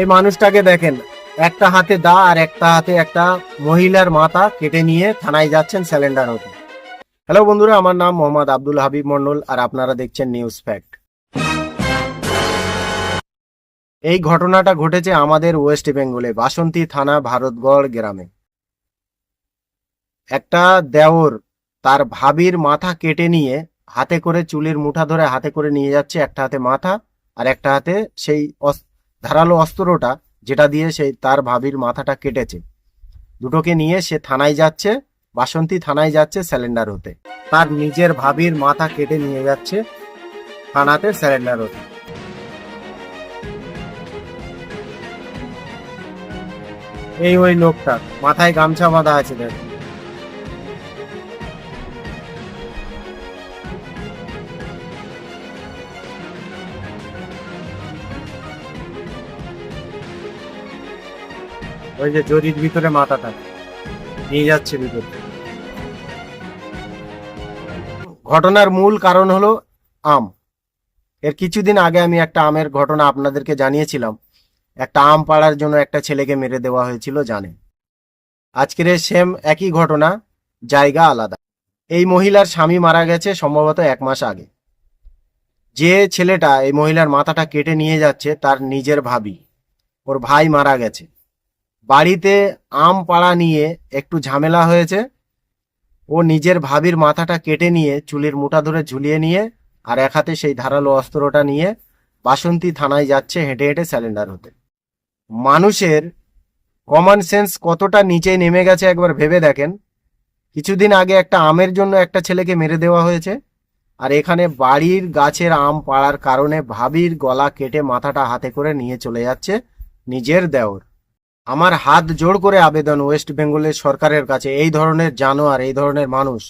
এই মানুষটাকে দেখেন, একটা হাতে দা আর একটা হাতে একটা মহিলার মাথা কেটে নিয়ে থানায় যাচ্ছেন স্যালেন্ডার হতে। হ্যালো বন্ধুরা, আমার নাম মোহাম্মদ আব্দুল হাবিব মন্ডল আর আপনারা দেখছেন নিউজ ফ্যাক্ট। এই ঘটনাটা ঘটেছে আমাদের ওয়েস্ট বেঙ্গলে, বাসন্তী থানা, ভারতগড় গ্রামে। একটা দেওর তার ভাবির মাথা কেটে নিয়ে হাতে করে চুলের মুঠা ধরে হাতে করে নিয়ে যাচ্ছে, একটা হাতে মাথা আর একটা হাতে সেই ধারালো অস্ত্রটা যেটা দিয়ে সে তার ভাবির মাথাটা কেটেছে। দুটোকে নিয়ে সে থানায় যাচ্ছে, বাসন্তী থানায় যাচ্ছে স্যালেন্ডার হতে। তার নিজের ভাবির মাথা কেটে নিয়ে যাচ্ছে থানাতে স্যালেন্ডার হতে। এই ওই লোকটা, মাথায় গামছা বাঁধা আছে দেখ। ওই যে জরির ভিতরে মাথাটা। নিয়ে যাচ্ছে ভিতরে। ঘটনার মূল কারণ হলো আম। এর কিছুদিন আগে আমি একটা আমের ঘটনা আপনাদেরকে জানিয়েছিলাম। একটা আম পাড়ার জন্য একটা ছেলেকে মেরে দেওয়া হয়েছিল জানে আজকের সেম একই ঘটনা, জায়গা আলাদা। এই মহিলার স্বামী মারা গেছে সম্ভবত এক মাস আগে। যে ছেলেটা এই মহিলার মাথাটা কেটে নিয়ে যাচ্ছে, তার নিজের ভাবি। ওর ভাই মারা গেছে। বাড়িতে আম পাড়া নিয়ে একটু ঝামেলা হয়েছে। ও নিজের ভাবির মাথাটা কেটে নিয়ে চুলের মুঠা ধরে ঝুলিয়ে নিয়ে আর এক হাতে সেই ধারালো অস্ত্রটা নিয়ে বাসন্তী থানায় যাচ্ছে হেঁটে হেঁটে স্যালেন্ডার হতে। মানুষের কমন সেন্স কতটা নিচে নেমে গেছে একবার ভেবে দেখেন। কিছুদিন আগে একটা আমের জন্য একটা ছেলেকে মেরে দেওয়া হয়েছে আর এখানে বাড়ির গাছের আম পাড়ার কারণে ভাবির গলা কেটে মাথাটা হাতে করে নিয়ে চলে যাচ্ছে নিজের দেওর। আমার হাত জোড় করে আবেদন ওয়েস্ট বেঙ্গলের সরকারের কাছে, এই ধরনের জানোয়ার, এই ধরনের মানুষ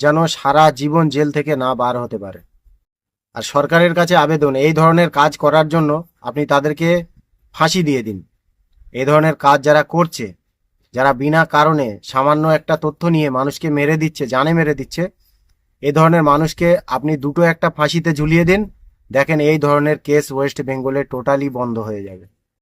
যেন সারা জীবন জেল থেকে না বার হতে পারে। আর সরকারের কাছে আবেদন, এই ধরনের কাজ করার জন্য আপনি তাদেরকে ফাঁসি দিয়ে দিন। এই ধরনের কাজ যারা করছে, যারা বিনা কারণে সামান্য একটা তথ্য নিয়ে মানুষকে মেরে দিচ্ছে, জানে মেরে দিচ্ছে এই ধরনের মানুষকে আপনি দুটো একটা ফাঁসিতে ঝুলিয়ে দিন। দেখেন এই ধরনের কেস ওয়েস্ট বেঙ্গলে টোটালি বন্ধ হয়ে যাবে।